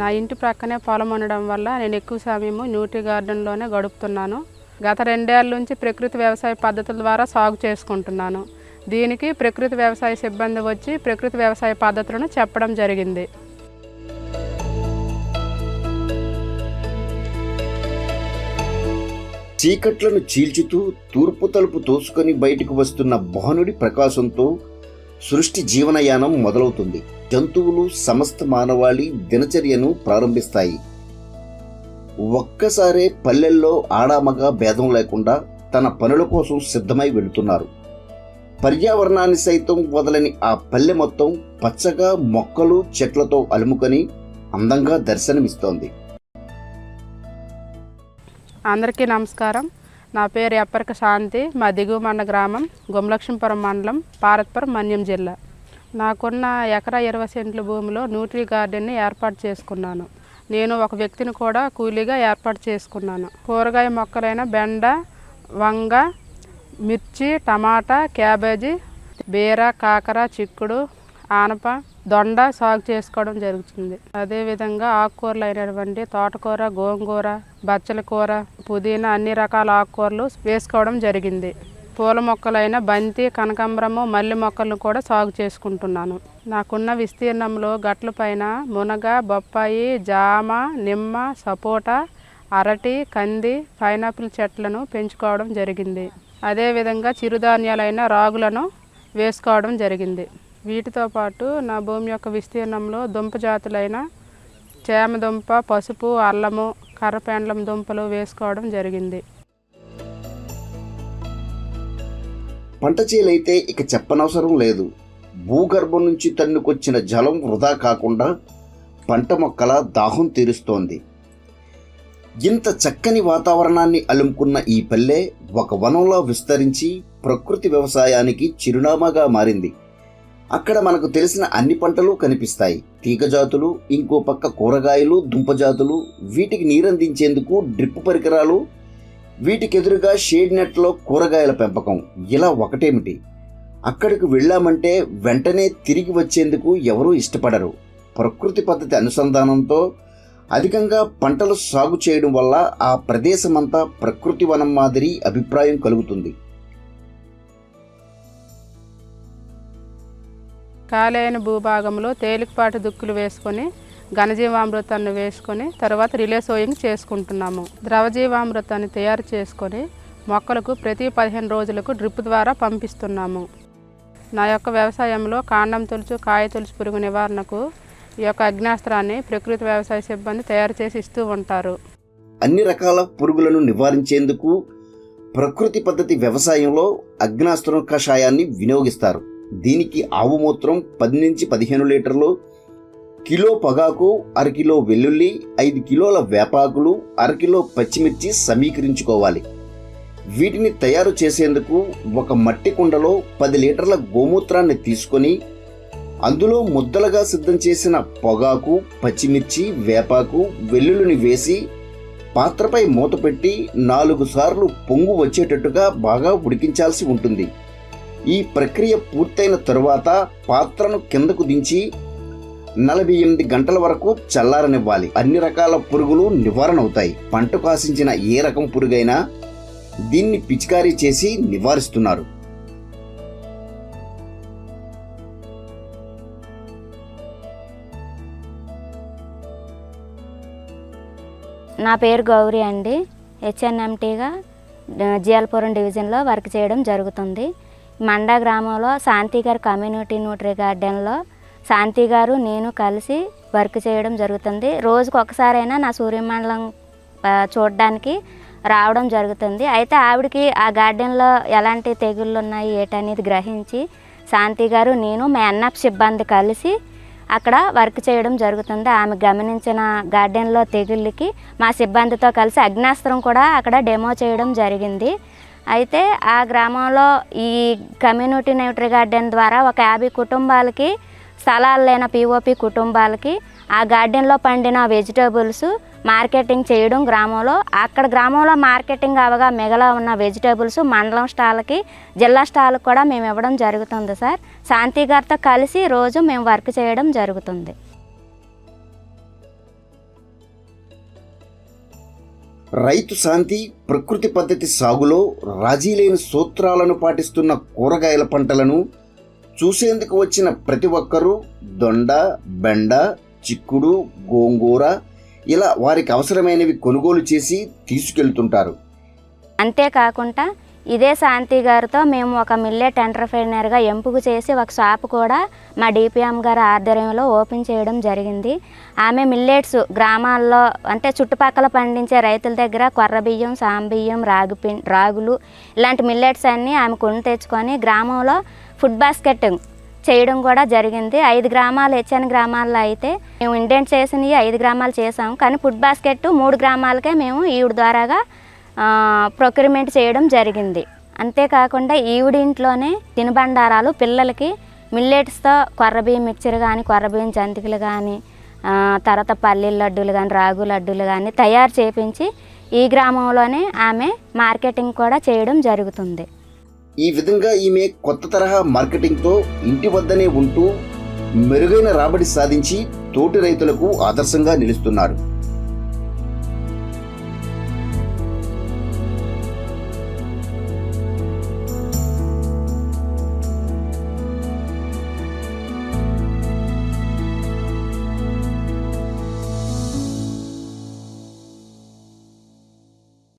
నా ఇంటి ప్రక్కనే పొలం ఉండడం వల్ల నేను ఎక్కువ సమయము న్యూట్రీ గార్డెన్లోనే గడుపుతున్నాను. గత రెండేళ్ళ నుంచి ప్రకృతి వ్యవసాయ పద్ధతుల ద్వారా సాగు చేసుకుంటున్నాను. దీనికి ప్రకృతి వ్యవసాయ సిబ్బంది వచ్చి ప్రకృతి వ్యవసాయ పద్ధతులను చెప్పడం జరిగింది. చీకట్లను చీల్చుతూ తూర్పు తలుపు తోసుకొని బయటకు వస్తున్న భానుడి ప్రకాశంతో సృష్టి జీవనయానం మొదలవుతుంది. జంతువులు సమస్త మానవాళి దినచర్యను ప్రారంభిస్తాయి. ఒక్కసారే పల్లెల్లో ఆడామగా భేదం లేకుండా తన పనుల కోసం సిద్ధమై వెళుతున్నారు. పర్యావరణాన్ని సైతం వదలని ఆ పల్లె మొత్తం పచ్చగా మొక్కలు చెట్లతో అలుముకొని అందంగా దర్శనమిస్తోంది. అందరికీ నమస్కారం. నా పేరు ఎప్పరిక శాంతి. మా దిగువమండ గ్రామం గుమలక్ష్మీపురం మండలం పారత్పురం మన్యం జిల్లా. నాకున్న ఎకరా ఇరవై సెంట్ల భూమిలో న్యూట్రీ గార్డెన్ని ఏర్పాటు చేసుకున్నాను. నేను ఒక వ్యక్తిని కూడా కూలీగా ఏర్పాటు చేసుకున్నాను. కూరగాయ మొక్కలైన బెండ వంగ మిర్చి టమాటా క్యాబేజీ బీర కాకర చిక్కుడు ఆనప దొండ సాగు చేసుకోవడం జరుగుతుంది. అదేవిధంగా ఆకుకూరలు అయినటువంటి తోటకూర గోంగూర బచ్చల కూర పుదీనా అన్ని రకాల ఆకుకూరలు వేసుకోవడం జరిగింది. పూల మొక్కలైన బంతి కనకాంబరము మల్లె మొక్కలను కూడా సాగు చేసుకుంటున్నాను. నాకున్న విస్తీర్ణంలో గట్ల పైన మునగ బొప్పాయి జామ నిమ్మ సపోటా అరటి కంది పైనాపిల్ చెట్లను పెంచుకోవడం జరిగింది. అదేవిధంగా చిరుధాన్యాలైన రాగులను వేసుకోవడం జరిగింది. వీటితో పాటు నా భూమి యొక్క విస్తీర్ణంలో దుంప జాతులైన చేమదుంప పసుపు అల్లము కర్రపెండలం దుంపలు వేసుకోవడం జరిగింది. పంట చేలైతే ఇక చెప్పనవసరం లేదు. భూగర్భం నుంచి తన్నుకొచ్చిన జలం వృధా కాకుండా పంట మొక్కల దాహం తీరుస్తోంది. ఇంత చక్కని వాతావరణాన్ని అలుముకున్న ఈ పల్లె ఒక వనంలా విస్తరించి ప్రకృతి వ్యవసాయానికి చిరునామాగా మారింది. అక్కడ మనకు తెలిసిన అన్ని పంటలు కనిపిస్తాయి. తీగ జాతులు ఇంకో పక్క కూరగాయలు దుంప జాతులు వీటికి నీరందించేందుకు డ్రిప్ పరికరాలు వీటికి ఎదురుగా షేడ్ నెట్లో కూరగాయల పెంపకం. ఇలా ఒకటేమిటి? అక్కడికి వెళ్ళామంటే వెంటనే తిరిగి వచ్చేందుకు ఎవరూ ఇష్టపడరు. ప్రకృతి పద్ధతి అనుసంధానంతో అధికంగా పంటలు సాగు చేయడం వల్ల ఆ ప్రదేశమంతా ప్రకృతి వనం మాదిరి అభిప్రాయం కలుగుతుంది. ఖాళీ భూభాగంలో తేలికపాటి దుక్కులు వేసుకొని ఘనజీవామృతాన్ని వేసుకొని తర్వాత రిలే సోయింగ్ చేసుకుంటున్నాము. ద్రవజీవామృతాన్ని తయారు చేసుకొని మొక్కలకు ప్రతి పదిహేను రోజులకు డ్రిప్ ద్వారా పంపిస్తున్నాము. నా యొక్క వ్యవసాయంలో కాండం తొలుచు కాయ తొలుచు పురుగు నివారణకు ఈ యొక్క అగ్నాస్త్రాన్ని ప్రకృతి వ్యవసాయ సిబ్బంది తయారు చేసి ఇస్తూ ఉంటారు. అన్ని రకాల పురుగులను నివారించేందుకు ప్రకృతి పద్ధతి వ్యవసాయంలో అగ్నాస్త్రం కషాయాన్ని వినియోగిస్తారు. దీనికి ఆవు మూత్రం పది నుంచి పదిహేను లీటర్లు కిలో పొగాకు అరకిలో వెల్లుల్లి ఐదు కిలోల వేపాకులు అరకిలో పచ్చిమిర్చి సమీకరించుకోవాలి. వీటిని తయారు చేసేందుకు ఒక మట్టి కుండలో పది లీటర్ల గోమూత్రాన్ని తీసుకొని అందులో ముద్దలుగా సిద్ధం చేసిన పొగాకు పచ్చిమిర్చి వేపాకు వెల్లుల్లిని వేసి పాత్రపై మూత పెట్టి నాలుగు సార్లు పొంగు వచ్చేటట్టుగా బాగా ఉడికించాల్సి ఉంటుంది. ఈ ప్రక్రియ పూర్తయిన తరువాత పాత్రను కిందకు దించి నలభై ఎనిమిది గంటల వరకు చల్లారనివ్వాలి. అన్ని రకాల పురుగులు నివారణ అవుతాయి పంట కాసించిన ఏ రకం పురుగైనా దీన్ని పిచికారీ చేసి నివారిస్తున్నారు. నా పేరు గౌరీ అండి. హెచ్ఎన్ఎంటీగా జియాలపురం డివిజన్లో వర్క్ చేయడం జరుగుతుంది. మండా గ్రామంలో శాంతి గారి కమ్యూనిటీ న్యూట్రీ గార్డెన్లో శాంతి గారు నేను కలిసి వర్క్ చేయడం జరుగుతుంది. రోజుకు ఒకసారైనా నా సూర్యమండలం చూడడానికి రావడం జరుగుతుంది. అయితే ఆవిడకి ఆ గార్డెన్లో ఎలాంటి తెగుళ్ళు ఉన్నాయి ఏటనేది గ్రహించి శాంతి గారు నేను మా ఎన్ఎఫ్ సిబ్బంది కలిసి అక్కడ వర్క్ చేయడం జరుగుతుంది. ఆమె గమనించిన గార్డెన్లో తెగుళ్ళకి మా సిబ్బందితో కలిసి అగ్నాస్త్రం కూడా అక్కడ డెమో చేయడం జరిగింది. అయితే ఆ గ్రామంలో ఈ కమ్యూనిటీ న్యూట్రీ గార్డెన్ ద్వారా ఒక యాభై కుటుంబాలకి స్థలాలు లేని పిఓపి కుటుంబాలకి ఆ గార్డెన్లో పండిన వెజిటేబుల్స్ మార్కెటింగ్ చేయడం గ్రామంలో. అక్కడ గ్రామంలో మార్కెటింగ్ అవగా మిగలా ఉన్న వెజిటేబుల్స్ మండలం స్టాల్కి జిల్లా స్టాల్కి కూడా మేము ఇవ్వడం జరుగుతుంది సార్. శాంతి గారితో కలిసి రోజు మేము వర్క్ చేయడం జరుగుతుంది. రైతు శాంతి ప్రకృతి పద్ధతి సాగులో రాజీ లేని సూత్రాలను పాటిస్తున్న కూరగాయల పంటలను చూసేందుకు వచ్చిన ప్రతి ఒక్కరూ దొండ బెండ చిక్కుడు గోంగూర ఇలా వారికి అవసరమైనవి కొనుగోలు చేసి తీసుకెళ్తుంటారు. అంతేకాకుండా ఇదే శాంతి గారితో మేము ఒక మిల్లెట్ ఎంటర్ప్రైనర్గా ఎంపిక చేసి ఒక షాప్ కూడా మా డిపిఎం గారి ఆధ్వర్యంలో ఓపెన్ చేయడం జరిగింది. ఆమె మిల్లెట్స్ గ్రామాల్లో అంటే చుట్టుపక్కల పండించే రైతుల దగ్గర కొర్ర బియ్యం సాంబియ్యం రాగి పిం రాగులు ఇలాంటి మిల్లెట్స్ అన్నీ ఆమె కొని తెచ్చుకొని గ్రామంలో ఫుడ్ బాస్కెట్ చేయడం కూడా జరిగింది. ఐదు గ్రామాలు హెచ్ఎన్ గ్రామాల్లో అయితే మేము ఇండెంట్ చేసినవి ఐదు గ్రామాలు చేసాము కానీ ఫుడ్ బాస్కెట్ మూడు గ్రామాలకే మేము ఈవిడ ద్వారాగా ప్రొక్యూర్మెంట్ చేయడం జరిగింది. అంతేకాకుండా ఈవిడింట్లోనే తినుబండారాలు పిల్లలకి మిల్లెట్స్తో కొర్రబియ్యం మిక్చర్ కానీ కొర్రబియ్యం జంతికలు కానీ తర్వాత పల్లీల లడ్డూలు కానీ రాగు లడ్డూలు కానీ తయారు చేపించి ఈ గ్రామంలోనే ఆమె మార్కెటింగ్ కూడా చేయడం జరుగుతుంది. ఈ విధంగా ఈమె కొత్త తరహా మార్కెటింగ్తో ఇంటి వద్దనే ఉంటూ మెరుగైన రాబడి సాధించి తోటి రైతులకు ఆదర్శంగా నిలుస్తున్నారు.